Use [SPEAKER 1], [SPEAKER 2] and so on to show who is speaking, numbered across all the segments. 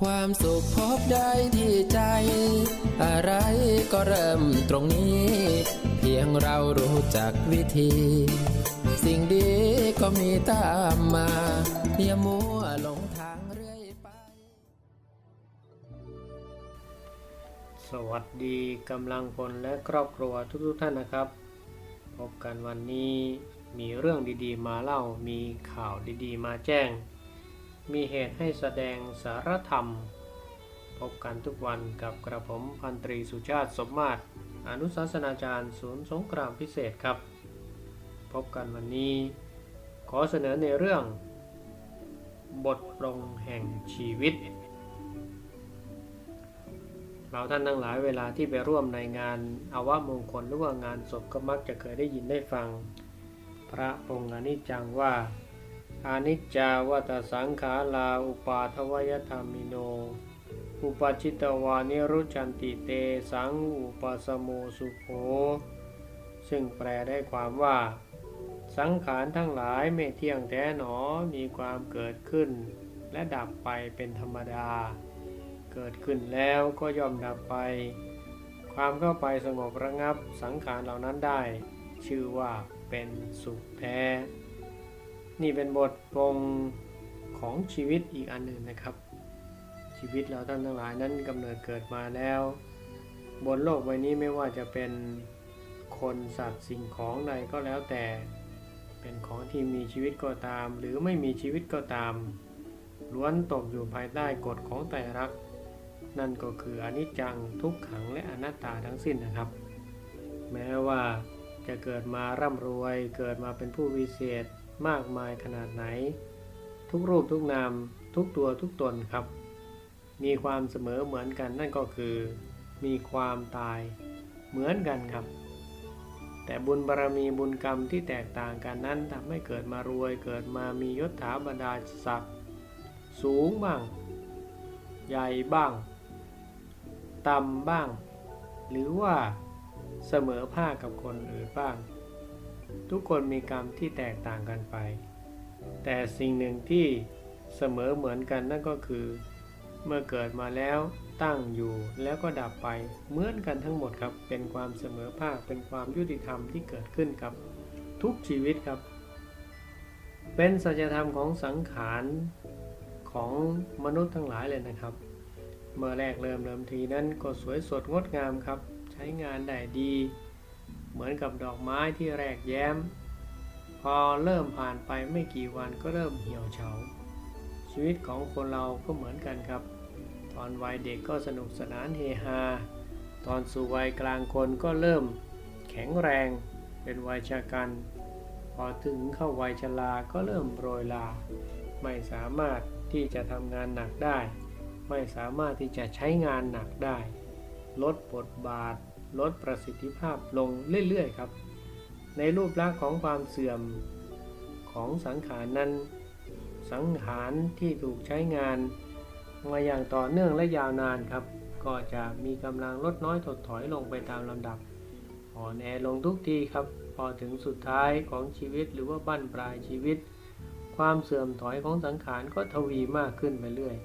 [SPEAKER 1] ความสุขพบได้ที่ใจ อะไรก็เริ่มตรงนี้ เพียงเรารู้จักวิธี สิ่งดีก็มีตามมาอย่ามัวหลงทางเรื่อยไป
[SPEAKER 2] สวัสดีกำลังพลและครอบครัวทุกๆท่านนะครับ พบกันวันนี้มีเรื่องดีๆมาเล่ามีข่าวดีๆมาแจ้ง มีเหตุให้แสดงสารธรรม พบกันทุกวันกับกระผมพันตรีสุชาติสมมาตร อนุศาสนาจารย์ศูนย์สงครามพิเศษครับ พบกันวันนี้ ขอเสนอในเรื่อง บทปรงแห่งชีวิต เราท่านทั้งหลายเวลาที่ไปร่วมในงานอาวมงคลหรือว่างานศพก็มักจะเคยได้ยินได้ฟัง พระองค์อนิจจังว่า อานิจจาวัตสังขาราอุปาทวยธรรมิโน อุปชิตวานิรุจันติเตสังอุปสโมสุโขซึ่งแปลได้ความว่า สังขารทั้งหลายไม่เที่ยงแท้หนอมีความเกิดขึ้น และดับไปเป็นธรรมดา เกิดขึ้นแล้วก็ย่อมดับไป ความเข้าไปสงบระงับสังขารเหล่านั้นได้ ชื่อว่าเป็นสุขแท้ นี่เป็นบทปรงของชีวิตอีกอันหนึ่งนะครับ ชีวิตเราท่านทั้งหลายนั้นกำเนิดเกิดมาแล้ว บนโลกใบนี้ไม่ว่าจะเป็นคนสัตว์สิ่งของใดก็แล้วแต่ เป็นของที่มีชีวิตก็ตาม หรือไม่มีชีวิตก็ตาม ล้วนตกอยู่ภายใต้กฎของไตรลักษณ์นั่นก็คืออนิจจังทุกขังและอนัตตาทั้งสิ้นนะครับ แม้ว่าจะเกิดมาร่ำรวย เกิดมาเป็นผู้วิเศษ มากมายขนาดไหน ทุกรูปทุกนามทุกตัวทุกตนครับ มีความเสมอเหมือนกันนั่นก็คือ มีความตายเหมือนกันครับ แต่บุญบารรมีบุญกรรมที่แตกต่างกันนั้นทำให้เกิดมารวยเกิดมามียศถาบรรดาศักดิ์สูงบ้าง ใหญ่บ้าง ต่ำบ้าง หรือว่าเสมอภาคกับคนอื่นบ้าง ทุกคนมีกรรมที่แตกต่างกันไป แต่สิ่งหนึ่งที่เสมอเหมือนกันนั่นก็คือ เมื่อเกิดมาแล้วตั้งอยู่แล้วก็ดับไปเหมือนกันทั้งหมดครับ เป็นความเสมอภาคเป็นความยุติธรรมที่เกิดขึ้นกับทุกชีวิตครับ เป็นสัจธรรมของสังขารของมนุษย์ทั้งหลายเลยนะครับ เมื่อแรกเริ่มเริ่มทีนั้นก็สวยสดงดงามครับ ใช้งานได้ดี เหมือนกับดอกไม้ที่แรกแย้ม พอเริ่มผ่านไปไม่กี่วันก็เริ่มเหี่ยวเฉา ชีวิตของคนเราก็เหมือนกันครับ ตอนวัยเด็กก็สนุกสนานเฮฮา ตอนสู่วัยกลางคนก็เริ่มแข็งแรงเป็นวัยชะกันพอถึงเข้าวัยชราก็เริ่มโรยลา ไม่สามารถที่จะทำงานหนักได้ ไม่สามารถที่จะใช้งานหนักได้ ลดบทบาท ลดประสิทธิภาพลงเรื่อยๆครับ ในรูปลักษณ์ของความเสื่อมของสังขารนั้น สังขารที่ถูกใช้งาน มาอย่างต่อเนื่องและยาวนานครับ ก็จะมีกำลังลดน้อยถดถอยลงไปตามลำดับอ่อนแอลงทุกทีครับ พอถึงสุดท้ายของชีวิตหรือว่าบั้นปลายชีวิต ความเสื่อมถอยของสังขารก็ทวีมากขึ้นไปเรื่อย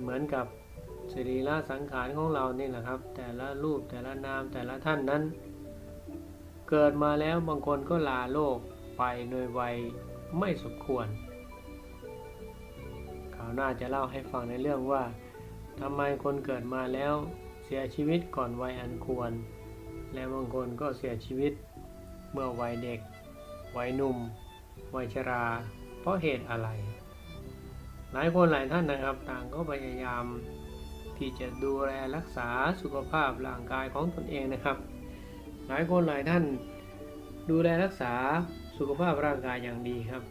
[SPEAKER 2] เหมือนกับ สรีระสังขารของเรานี่แหละครับ แต่ละรูปแต่ละนามแต่ละท่านนั้น เกิดมาแล้วบางคนก็ลาโลกไปโดยวัยไม่สมควรข่าวหน้าจะเล่าให้ฟังในเรื่องว่าทำไมคนเกิดมาแล้วเสียชีวิตก่อนวัยอันควร และบางคนก็เสียชีวิตเมื่อวัยเด็ก วัยหนุ่ม วัยชรา เพราะเหตุอะไร หลายคนหลายท่านนะครับ ต่างก็พยายาม ที่จะดูแลรักษาสุขภาพร่างกายของตนเองนะครับ หลายคนหลายท่านดูแลรักษาสุขภาพร่างกายอย่างดีครับ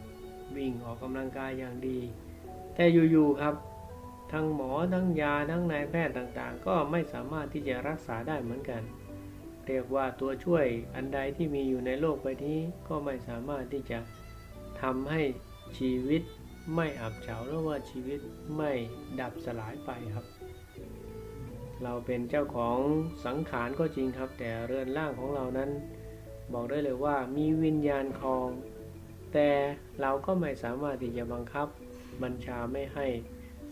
[SPEAKER 2] วิ่งออกกำลังกายอย่างดี แต่อยู่ๆครับ ทั้งหมอทั้งยาทั้งนายแพทย์ต่างๆ ก็ไม่สามารถที่จะรักษาได้เหมือนกัน เรียกว่าตัวช่วยอันใดที่มีอยู่ในโลกใบนี้ก็ไม่สามารถที่จะทำให้ชีวิตไม่อับเฉาหรือว่าชีวิตไม่ดับสลายไปครับ เราเป็นเจ้าของสังขารก็จริงครับ แต่เรือนร่างของเรานั้น บอกได้เลยว่ามีวิญญาณครอง แต่เราก็ไม่สามารถที่จะบังคับ บัญชาไม่ให้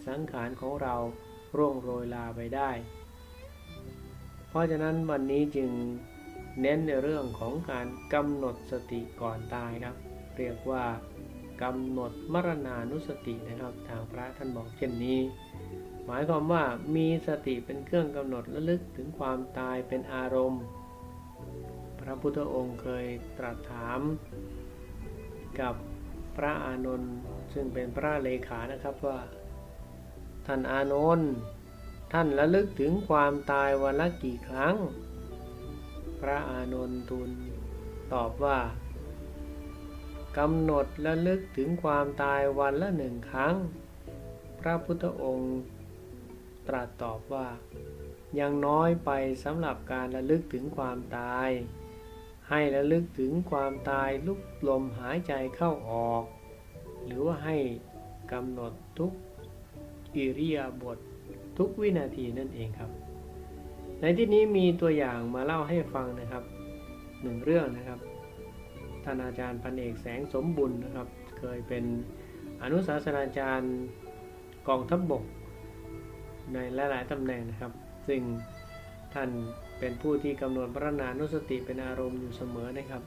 [SPEAKER 2] สังขารของเราร่วงโรยลาไปได้ เพราะฉะนั้นวันนี้จึงเน้นในเรื่องของการกำหนดสติก่อนตายครับ เรียกว่ากำหนดมรณานุสตินะครับ ทางพระท่านบอกเช่นนี้ หมายความว่ามีสติเป็นเครื่องกำหนดระลึกถึงความตายเป็นอารมณ์ พระพุทธองค์เคยตรัสถาม กับพระอานนท์ซึ่งเป็นพระเลขานะครับว่า ท่านอานนท์ท่านระลึกถึงความตายวันละกี่ครั้ง พระอานนท์ทูลตอบว่ากำหนดระลึกถึงความตายวันละหนึ่งครั้ง พระพุทธองค์ ตรัสตอบว่า ยังน้อยไปสำหรับการระลึกถึงความตาย ให้ระลึกถึงความตายลุกลมหายใจเข้าออก หรือว่าให้กำหนดทุกอิริยาบถทุกวินาทีนั่นเองครับ ในที่นี้มีตัวอย่างมาเล่าให้ฟังนะครับหนึ่งเรื่องนะครับท่านอาจารย์พันเอกแสงสมบุญนะครับ เคยเป็นอนุศาสนาจารย์กองทัพบบก ในหลาย ๆตำแหน่งนะครับ ซึ่งท่านเป็นผู้ที่กำหนดพระนานุสติเป็นอารมณ์อยู่เสมอนะครับ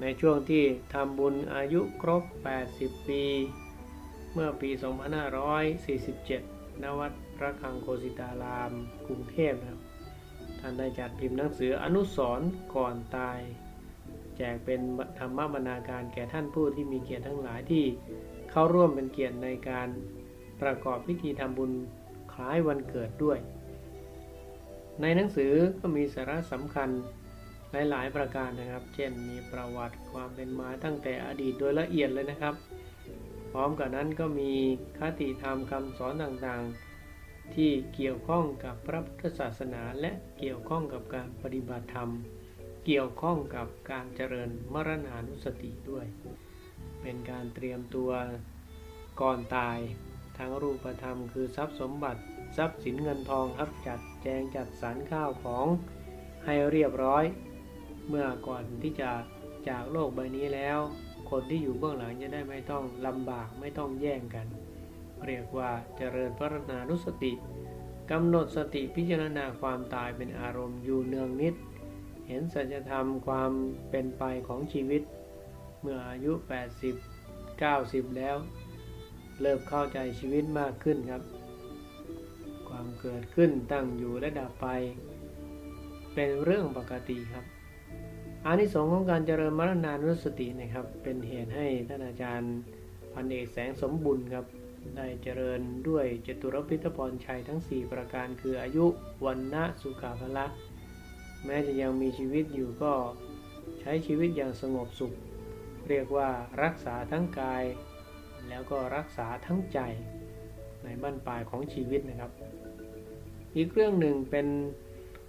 [SPEAKER 2] ในช่วงที่ทำบุญอายุครบ 80 ปี เมื่อปี 2547 ณ วัดพระฆังโคสิตาราม กรุงเทพนะครับ ท่านได้จัดพิมพ์หนังสืออนุสรณ์ก่อนตาย แจกเป็นธรรมบรรณาการแก่ท่านผู้ที่มีเกียรติทั้งหลายที่เข้าร่วมเป็นเกียรติในการประกอบพิธีทำบุญ ล้ายวันเกิดด้วย ในหนังสือก็มีสาระสำคัญหลาย ๆ ประการนะครับ เช่นมีประวัติความเป็นมาตั้งแต่อดีตโดยละเอียดเลยนะครับ พร้อมกับนั้นก็มีคติธรรมคำสอนต่างๆ ที่เกี่ยวข้องกับพระพุทธศาสนาและเกี่ยวข้องกับการปฏิบัติธรรม เกี่ยวข้องกับการเจริญมรณานุสติด้วย เป็นการเตรียมตัวก่อนตาย ทั้งรูปธรรมคือทรัพย์สมบัติ ทรัพย์สินเงินทองครับจัดแจงจัดสรรข้าวของให้เรียบร้อย เมื่อก่อนที่จะจากโลกใบนี้แล้ว คนที่อยู่เบื้องหลังจะได้ไม่ต้องลำบากไม่ต้องแย่งกัน เรียกว่าเจริญพระนานุสติกำหนดสติพิจารณาความตายเป็นอารมณ์อยู่เนืองนิด เห็นสัจธรรมความเป็นไปของชีวิต เมื่ออายุ 80 90 แล้ว เริ่มเข้าใจชีวิตมากขึ้นครับ ความเกิดขึ้นตั้งอยู่และดับไป เป็นเรื่องปกติครับอานิสงส์ของการเจริญมรณานุสตินะครับ เป็นเหตุให้ท่านอาจารย์พันเอกแสงสมบุญครับ ได้เจริญด้วยจตุรพิทพรชัยทั้ง 4 ประการคืออายุวันนะสุขาภละ แม้จะยังมีชีวิตอยู่ก็ใช้ชีวิตอย่างสงบสุข เรียกว่ารักษาทั้งกาย แล้วก็รักษาทั้งใจในบั้นปลายของชีวิตนะครับ อีกเรื่องหนึ่งเป็น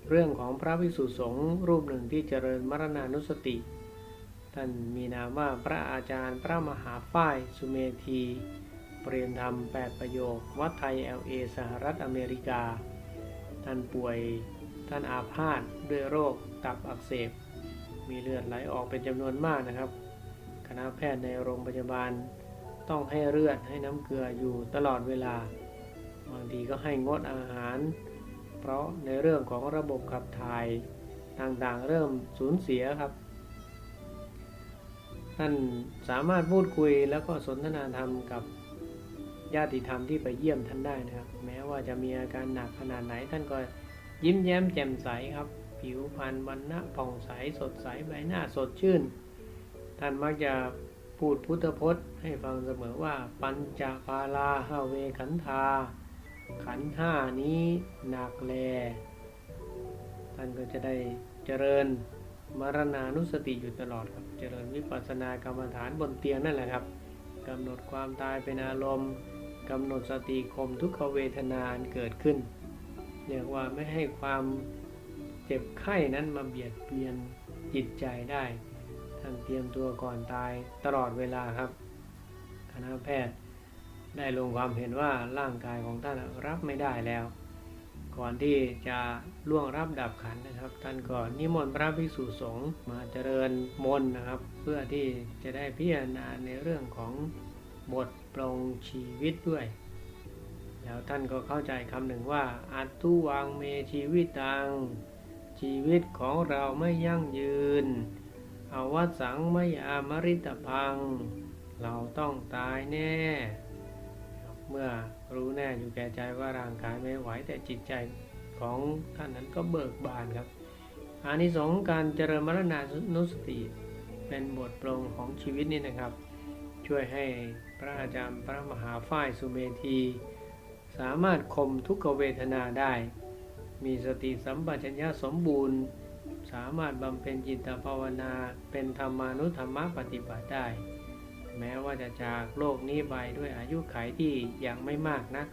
[SPEAKER 2] เรื่องของพระภิกษุสงฆ์รูปหนึ่งที่เจริญมรณานุสติ ท่านมีนามว่าพระอาจารย์พระมหาฝ้ายสุเมธีเปรียนธรรม 8 ประโยค วัดไทย LA สหรัฐอเมริกา ท่านป่วยท่านอาพาธด้วยโรคตับอักเสบ มีเลือดไหลออกเป็นจำนวนมากนะครับ คณะแพทย์ในโรงพยาบาล ต้องให้เลือดให้น้ำเกลืออยู่ตลอดเวลา บางทีก็ให้งดอาหาร เพราะในเรื่องของระบบขับถ่ายต่างๆ เริ่มสูญเสียครับ ท่านสามารถพูดคุยแล้วก็สนทนาธรรมกับญาติธรรมที่ไปเยี่ยมท่านได้นะครับ แม้ว่าจะมีอาการหนักขนาดไหนท่านก็ยิ้มแย้มแจ่มใสครับ ผิวพรรณวันณะผ่องใสสดใสใบหน้าสดชื่น ท่านมักจะ พูดพุทธพจน์ให้ฟังเสมอว่า ปัญจปาลาหาเวขันธา ขันห้านี้หนักแล ท่านก็จะได้เจริญมรณานุสติอยู่ตลอดครับ เจริญวิปัสสนากรรมฐานบนเตียงนั่นแหละครับกำหนดความตายเป็นอารมณ์กำหนดสติข่มทุกขเวทนาอันเกิดขึ้นเรียกว่าไม่ให้ความเจ็บไข้นั้นมาเบียดเบียนจิตใจได้ ท่านเตรียมตัวก่อนตายตลอดเวลาครับ คณะแพทย์ได้ลงความเห็นว่าร่างกายของท่านรับไม่ได้แล้ว ก่อนที่จะล่วงรับดับขันนะครับ ท่านก็นิมนต์พระภิกษุสงฆ์มาเจริญมนต์นะครับ เพื่อที่จะได้พิจารณาในเรื่องของบทปรงชีวิตด้วย แล้วท่านก็เข้าใจคำหนึ่งว่า อัตตุวังเมชีวิตังชีวิตของเราไม่ยั่งยืน อวสังไม่อามริตพัง เราต้องตายแน่ เมื่อรู้แน่อยู่แก่ใจว่าร่างกายไม่ไหวแต่จิตใจของท่านนั้นก็เบิกบานครับอานิสงส์การเจริญมรณานุสติ เป็นบทปรงของชีวิตนี่นะครับ ช่วยให้พระอาจารย์พระมหาฝ้ายสุเมธี สามารถข่มทุกขเวทนาได้ มีสติสัมปชัญญะสมบูรณ์ สามารถบำเพ็ญจิตภาวนาเป็นธรรมานุธรรมปฏิบัติได้ แม้ว่าจะจากโลกนี้ไปด้วยอายุขัยที่ยังไม่มากนัก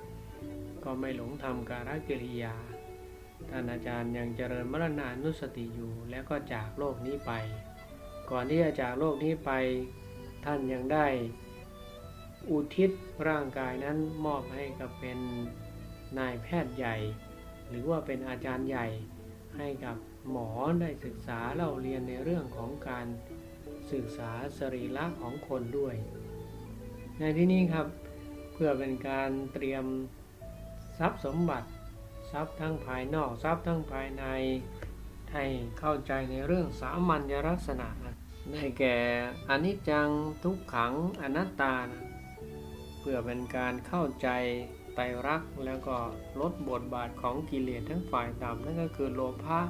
[SPEAKER 2] ก็ไม่หลงทำการกิริยา ท่านอาจารย์ยังเจริญมรณานุสติอยู่แล้วก็จากโลกนี้ไป ก่อนที่จะจากโลกนี้ไป ท่านยังได้ อุทิศร่างกายนั้นมอบให้กับเป็นนายแพทย์ใหญ่ หรือว่าเป็นอาจารย์ใหญ่ให้กับ หมอได้ศึกษาเล่าเรียนในเรื่องของการศึกษาสรีระของคนด้วย ในที่นี้ครับเพื่อเป็นการเตรียมทรัพย์สมบัติทรัพย์ทั้งภายนอกทรัพย์ทั้งภายในให้เข้าใจในเรื่องสามัญลักษณะนะได้แก่อนิจจังทุกขังอนัตตานะเพื่อเป็นการเข้าใจไตรลักษณ์แล้วก็ลดบทบาทของกิเลสทั้งฝ่ายต่ำนั่นก็คือโลภะ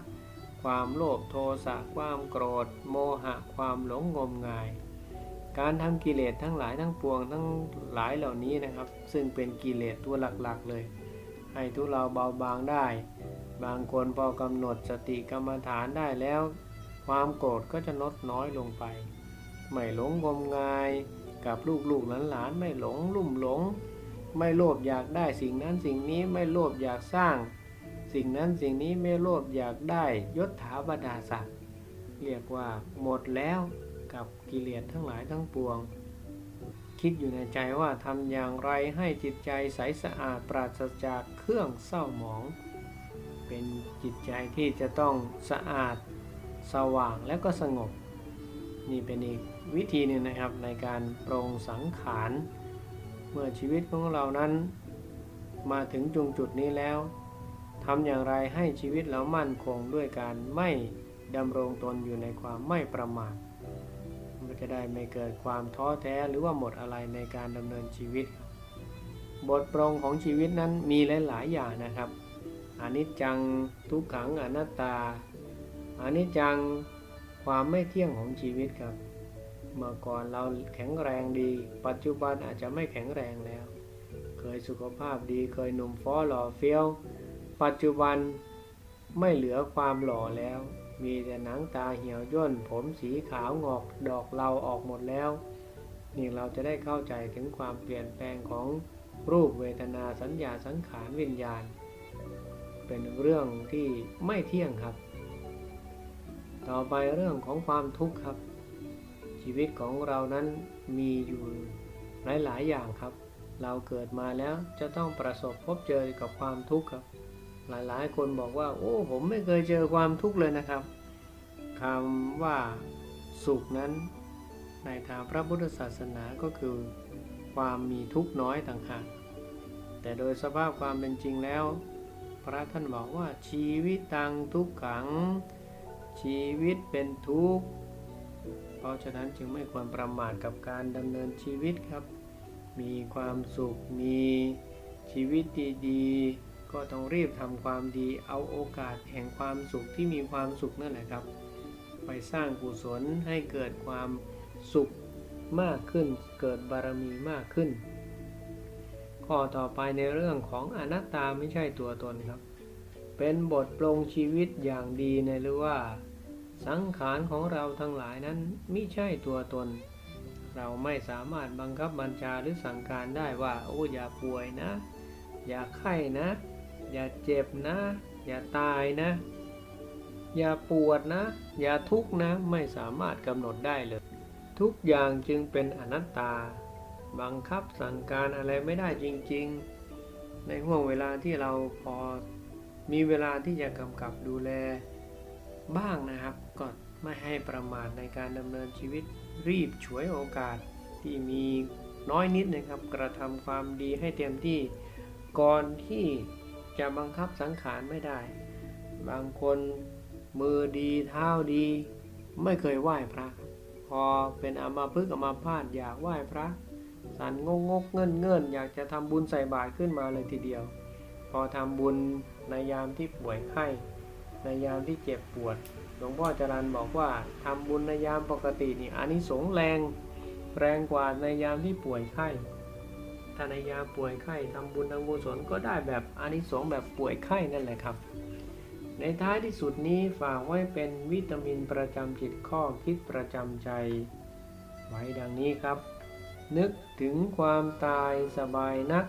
[SPEAKER 2] ความโลภโทสะความโกรธ โมหะความหลงงมงาย การทำกิเลสทั้งหลายทั้งปวงทั้งหลายเหล่านี้นะครับ ซึ่งเป็นกิเลสตัวหลักๆเลย ให้ทุเราเบาบางได้ บางคนพอกำหนดสติกรรมฐานได้แล้ว ความโกรธก็จะลดน้อยลงไป ไม่หลงงมงายกับลูกๆหลานๆไม่หลงลุ่มหลง ไม่โลภอยากได้สิ่งนั้นสิ่งนี้ไม่โลภอยากสร้าง สิ่งนั้นสิ่งนี้ไม่โลภอยากได้ยศถาบรรดาศักดิ์เรียกว่าหมดแล้วกับกิเลสทั้งหลายทั้งปวง คิดอยู่ในใจว่าทำอย่างไรให้จิตใจใสสะอาดปราศจากเครื่องเศร้าหมอง เป็นจิตใจที่จะต้องสะอาดสว่างและก็สงบ นี่เป็นอีกวิธีหนึ่งนะครับในการปรงสังขาร เมื่อชีวิตของเรานั้น มาถึงจุงจุดนี้แล้ว ทำอย่างไรให้ชีวิตเรามั่นคงด้วยการไม่ดำรงตนอยู่ในความไม่ประมาทมันจะได้ไม่เกิดความท้อแท้หรือว่าหมดอะไรในการดำเนินชีวิต บทปรงของชีวิตนั้นมีหลาย ๆ อย่างนะครับอนิจจังทุกขังอนัตตาอนิจจังความไม่เที่ยงของชีวิตครับ เมื่อก่อนเราแข็งแรงดี ปัจจุบันอาจจะไม่แข็งแรงแล้ว เคยสุขภาพดีเคยหนุ่มฟ้อหล่อเฟี้ยว ปัจจุบันไม่เหลือความหล่อแล้ว มีแต่หนังตาเหี่ยวย่น ผมสีขาวงอกดอกเราออกหมดแล้ว นี่เราจะได้เข้าใจถึงความเปลี่ยนแปลงของรูปเวทนาสัญญาสังขารวิญญาณ เป็นเรื่องที่ไม่เที่ยงครับ ต่อไปเรื่องของความทุกข์ครับ ชีวิตของเรานั้นมีอยู่หลายๆอย่างครับ เราเกิดมาแล้วจะต้องประสบพบเจอกับความทุกข์ครับ หลายๆ คนบอกว่า โอ้ ผมไม่เคยเจอความทุกข์เลยนะครับคำว่าสุขนั้น ในทางพระพุทธศาสนาก็คือ ความมีทุกข์น้อยต่างหากแต่โดยสภาพความเป็นจริงแล้ว พระท่านบอกว่าชีวิตตังทุกขัง ชีวิตเป็นทุกข์เพราะฉะนั้นจึงไม่ควรประมาทกับการดำเนินชีวิตครับ มีความสุขมีชีวิตดีๆ ก็ต้องรีบทำความดีเอาโอกาสแห่งความสุขที่มีความสุขนั่นแหละครับ ไปสร้างกุศลให้เกิดความสุขมากขึ้น เกิดบารมีมากขึ้น ข้อต่อไปในเรื่องของอนัตตาไม่ใช่ตัวตนครับ เป็นบทปรงชีวิตอย่างดีในหรือว่า สังขารของเราทั้งหลายนั้นไม่ใช่ตัวตน เราไม่สามารถบังคับบัญชาหรือสั่งการได้ว่าโอ้อย่าป่วยนะ อย่าไข้นะ อย่าเจ็บนะ อย่าตายนะ อย่าปวดนะ อย่าทุกข์นะไม่สามารถกำหนดได้เลย ทุกอย่างจึงเป็นอนัตตา บังคับสั่งการอะไรไม่ได้จริง ๆ ในห่วงเวลาที่เราพอมีเวลาที่จะกำกับดูแล บ้างนะครับก็ไม่ให้ประมาทในการดำเนินชีวิตรีบฉวยโอกาสที่มีน้อยนิดนะครับ กระทำความดีให้เต็มที่ก่อนที่ จะบังคับสังขารไม่ได้ บางคนมือดีเท้าดี ไม่เคยไหว้พระ พอเป็นอามาพึกอามาพาดอยากไหว้พระ สันงกงกเงินเงินอยากจะทำบุญใส่บาตรขึ้นมาเลยทีเดียว พอทำบุญในยามที่ป่วยไข้ในยามที่เจ็บปวด หลวงพ่อจรันบอกว่าทำบุญในยามปกตินี่อานิสงส์แรง แรงกว่าในยามที่ป่วยไข้ ถ้าในยาป่วยไข้ทำบุญทำกุศลก็ได้แบบอานิสงส์แบบป่วยไข้นั่นแหละครับ ในท้ายที่สุดนี้ฝากไว้เป็นวิตามินประจำจิตข้อคิดประจำใจ ไว้ดังนี้ครับ นึกถึงความตายสบายนัก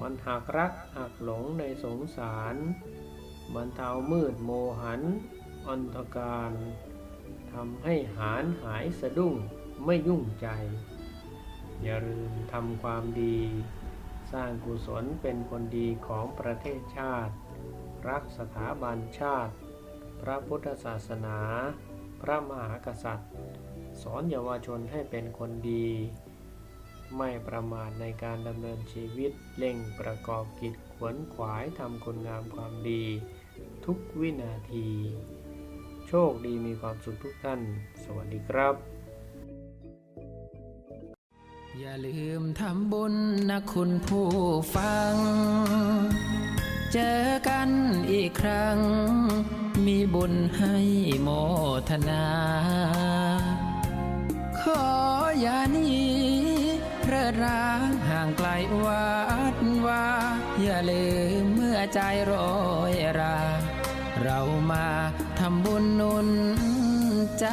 [SPEAKER 2] มันหักรักหักหลงในสงสารบรรเทามืดโมหันอันตการทำให้หารหายสะดุ้งไม่ยุ่งใจ อย่าลืมทำความดี สร้างกุศลเป็นคนดีของประเทศชาติ รักสถาบันชาติ พระพุทธศาสนา พระมหากษัตริย์ สอนเยาวชนให้เป็นคนดี ไม่ประมาทในการดำเนินชีวิตเร่งประกอบกิจขวนขวายทำคุณงามความดี ทุกวินาที โชคดีมีความสุขทุกท่าน สวัสดีครับ
[SPEAKER 1] อย่าลืมทำบุญนะคุณผู้ฟัง เจอกันอีกครั้ง มีบุญให้โมทนา ขออย่านีเพลิดร้างห่างไกลวัดว่าอย่าลืมเมื่อใจโรยรา เรามาทำบุญนุนใจ